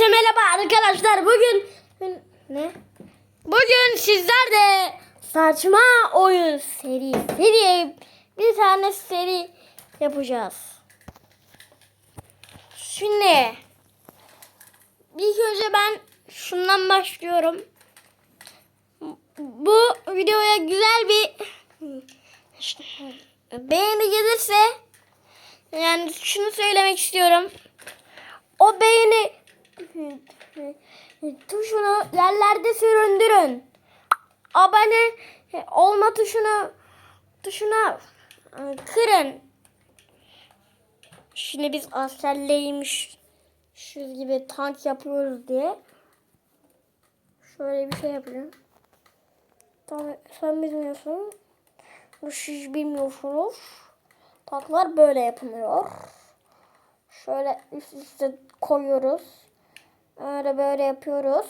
Herkese merhaba arkadaşlar. Bugün ne? Bugün sizler saçma oyun serisi diye bir tane seri yapacağız. Şimdi ilk önce ben şundan başlıyorum. Bu videoya güzel bir beğeni gelirse yani şunu söylemek istiyorum. O beğeni tuşunu yerlerde süründürün. Abone olma tuşunu tuşuna e, kırın. Şimdi biz askerleymiş şu gibi tank yapıyoruz diye. Şöyle bir şey yapacağım. Tamam, sen bilmiyorsun. Bu siz bilmiyorsunuz. Tanklar böyle yapılıyor. Şöyle üst üste koyuyoruz. Öyle böyle yapıyoruz.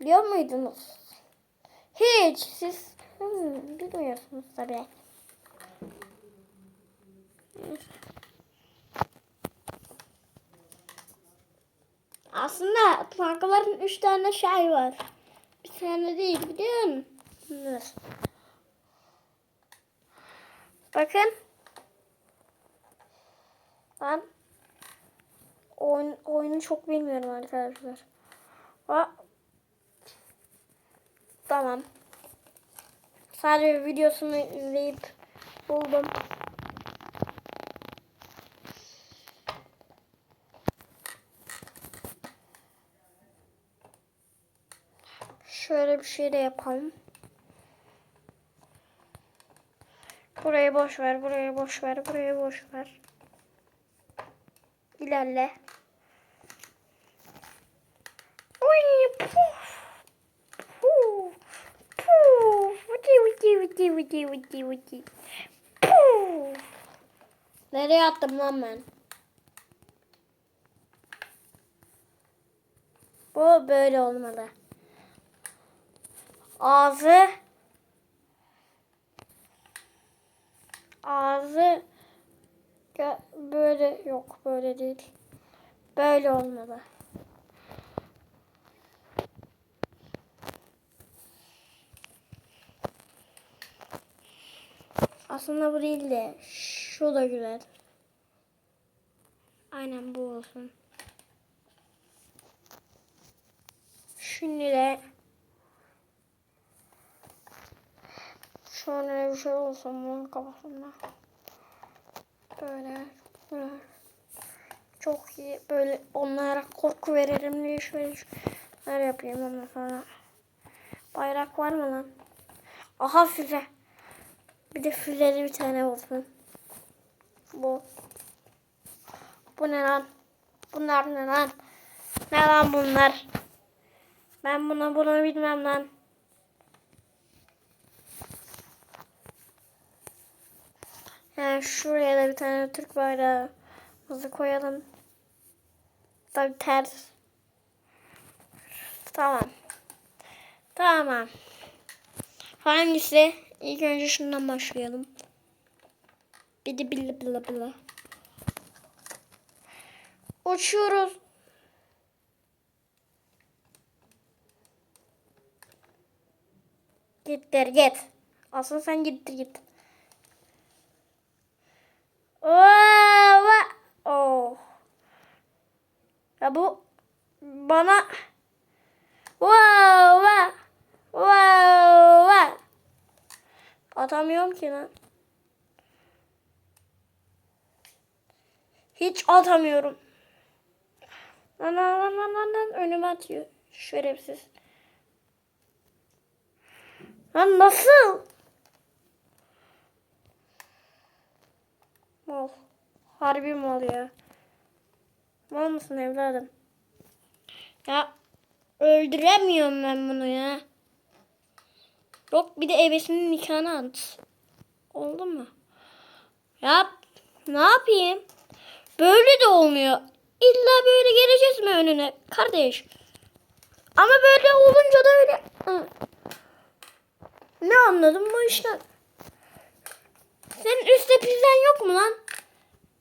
Biliyor muydunuz? Hiç. Siz hmm, bilmiyorsunuz tabii. Aslında tankların üç tane şey var. Bir tane değil biliyor musunuz? Bakın. Ben oyun, oyunu çok bilmiyorum arkadaşlar. Ha. Tamam. Sadece videosunu izleyip buldum. Şöyle bir şey de yapalım. Burayı boş ver, burayı boş ver, burayı boş ver. İlerle. Vıdı vıdı vıdı. Puf. Nereye attım lan ben? Bu böyle olmalı. Ağzı ağzı böyle yok böyle değil. Böyle olmalı. Aslında bu değil de şu da güzel. Aynen bu olsun. Şimdi de şöyle bir şey olsun bunun kafasında. Böyle, böyle. Çok iyi. Böyle onlara korku veririm diye şöyle şeyler yapayım ondan sonra. Bayrak var mı lan? Aha füze. Bir de füzeli bir tane olsun. Bu. Bu ne lan? Bunlar ne lan? Ne lan bunlar? Ben buna bunu bilmem lan. Yani şuraya da bir tane Türk bayrağımızı koyalım. Tabii ters. Tamam. Tamam. Hangisi? İlk önce şundan başlayalım. Bir de billa billa billa. Uçuyoruz. Gittir git. Aslında sen gittir git. Oh. Ya bu bana wow, wow, wow. Atamıyorum ki lan. Hiç atamıyorum. Lan lan lan lan lan önüme atıyor. Şerefsiz. Lan nasıl? Mal. Harbi mal ya. Mal mısın evladım? Ya öldüremiyorum ben bunu ya. Yok bir de ebesinin nikahını at. Oldu mu? Yap. Ne yapayım? Böyle de olmuyor. İlla böyle geleceğiz mi önüne? Kardeş. Ama böyle olunca da öyle. Ne anladım bu işten? Senin üstte pizzen yok mu lan?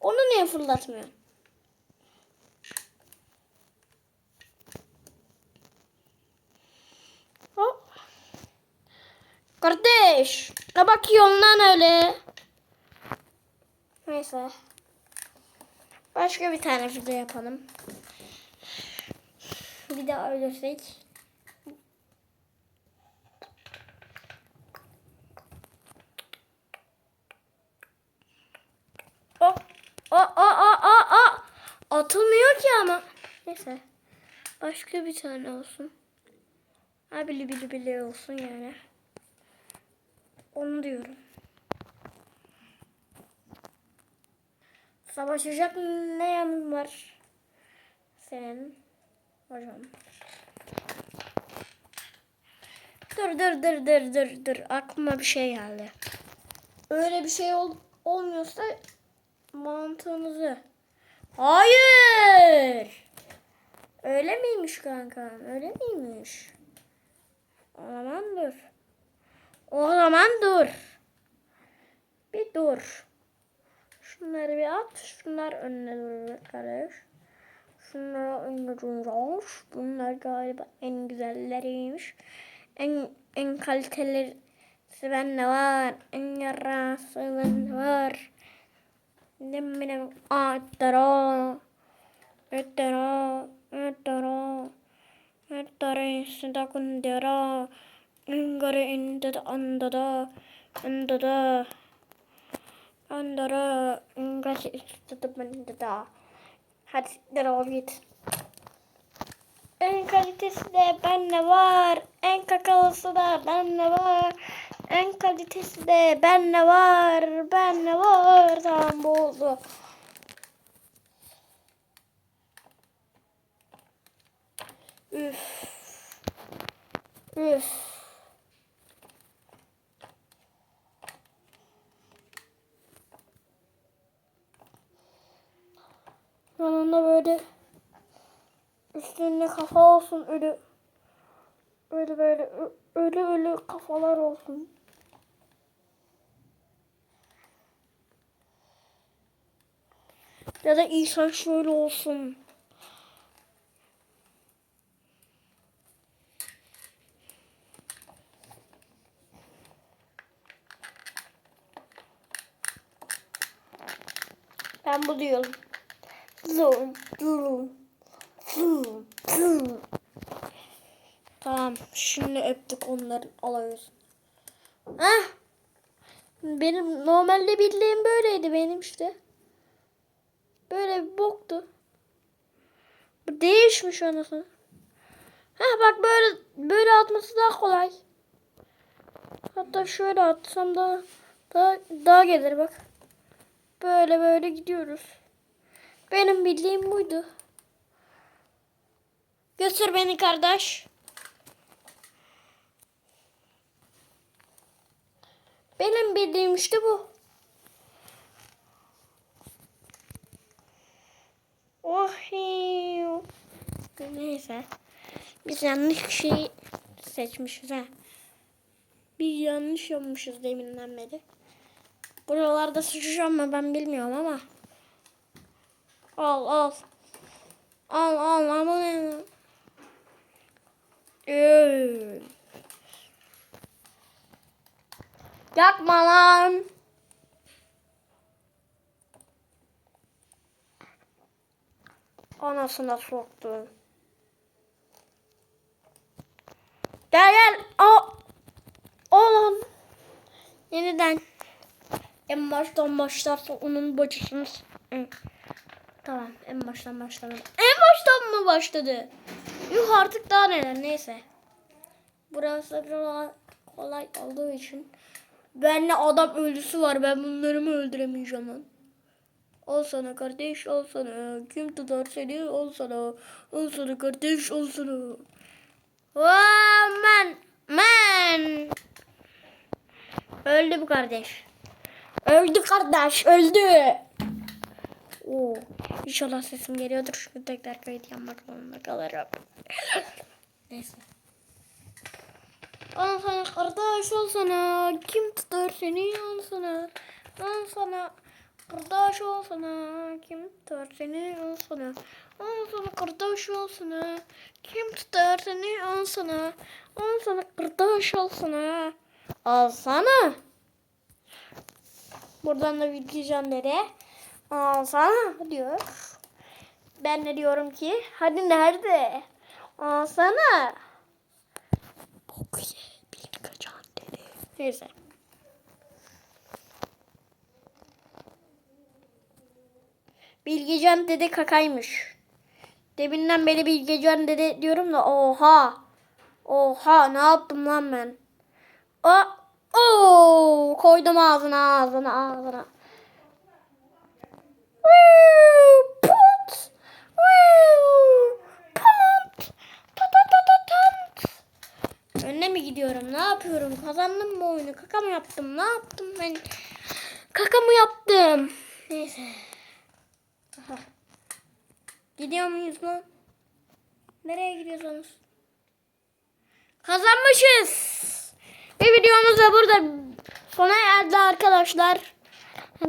Onu niye fırlatmıyorsun? Kardeş. Ne bakıyorsun lan öyle? Neyse. Başka bir tane video yapalım. Bir daha ölürsek. O, o, o, o, o, o. Atılmıyor ki ama. Neyse. Başka bir tane olsun. Ha bili bili bili olsun yani. Onu diyorum. Savaşacak ne yanın var? Senin hocam. Dur dur dur dur dur dur. Aklıma bir şey geldi. Öyle bir şey ol, olmuyorsa mantığınızı. Hayır. Öyle miymiş kanka? Öyle miymiş? O zaman dur. O zaman dur. Bir dur. Şunları bir at. Şunlar önüne dur kardeş. Şunlara önüne durur. Bunlar galiba en güzelleriymiş. En en kaliteleri bende var. En yarası bende var. Demine attara. Ettara. Ettara. Ettara. Sida kundera. Ingare inda anda da. Anda da. Andara. Ingare istedi bende da. Hadi ol git. En kalitesi de bende var. En kakalısı da bende var. En kalitesi de bende var. Bende var. Tamam bu oldu. Üf. Üf. Yanında böyle üstünde kafa olsun ölü öyle böyle ö- ölü ölü kafalar olsun. Ya da insan şöyle olsun. Ben bu diyorum. Tamam, şimdi öptük onları alıyoruz. Hah. Benim normalde bildiğim böyleydi benim işte. Böyle bir boktu. Bu değişmiş anasını. Ha bak böyle böyle atması daha kolay. Hatta şöyle atsam da daha daha gelir bak. Böyle böyle gidiyoruz. Benim bildiğim buydu. Götür beni kardeş. Benim bildiğim işte bu. Oh. Neyse. Biz yanlış şey seçmişiz ha. Biz yanlış yapmışız deminden beri. Buralarda sıçacağım mı ben bilmiyorum ama. Al al. Al al ama ne? Yakma lan. Anasına soktu. Gel gel. O. Oğlum. Yeniden. En baştan başlarsa onun bacısını... s- Hı. Tamam en baştan başladım. En baştan mı başladı? Yuh artık daha neler neyse. Burası biraz kolay olduğu için. Benle adam ölüsü var ben bunları mı öldüremeyeceğim lan? Ol kardeş ol sana. Kim tutar seni ol sana. Ol sana kardeş ol sana. Wow, man. Man. Öldü bu kardeş. Öldü kardeş öldü. Oo, inşallah sesim geliyordur çünkü tekrar kayıt yapmak zorunda kalırım. Neyse. Al sana kardeş ol sana. Kim tutar seni al sana. Al sana kardeş ol sana. Kim tutar seni al sana. Al sana kardeş ol sana. Kim tutar seni al sana. Al sana kardeş ol sana. Alsana. Buradan da Bilgecan dede. Alsana diyor. Ben de diyorum ki hadi nerede? Alsana. Bok ye Bilgecan dede. Neyse. Bilgecan dede kakaymış. Deminden beri Bilgecan dede diyorum da oha. Oha ne yaptım lan ben? O, oo, koydum ağzına ağzına ağzına. Gidiyorum? Ne yapıyorum? Kazandım mı oyunu? Kaka mı yaptım? Ne yaptım ben? Kaka mı yaptım? Neyse. Aha. Gidiyor muyuz lan? Nereye gidiyorsunuz? Kazanmışız. Ve videomuz da burada sona erdi arkadaşlar.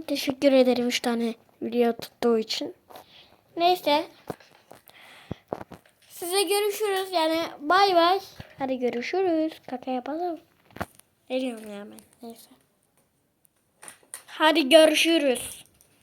Teşekkür ederim 3 tane video tuttuğu için. Neyse. Size görüşürüz. Yani bay bay. Hadi görüşürüz. Kaka yapalım. Ne diyorum ya ben? Neyse. Hadi görüşürüz.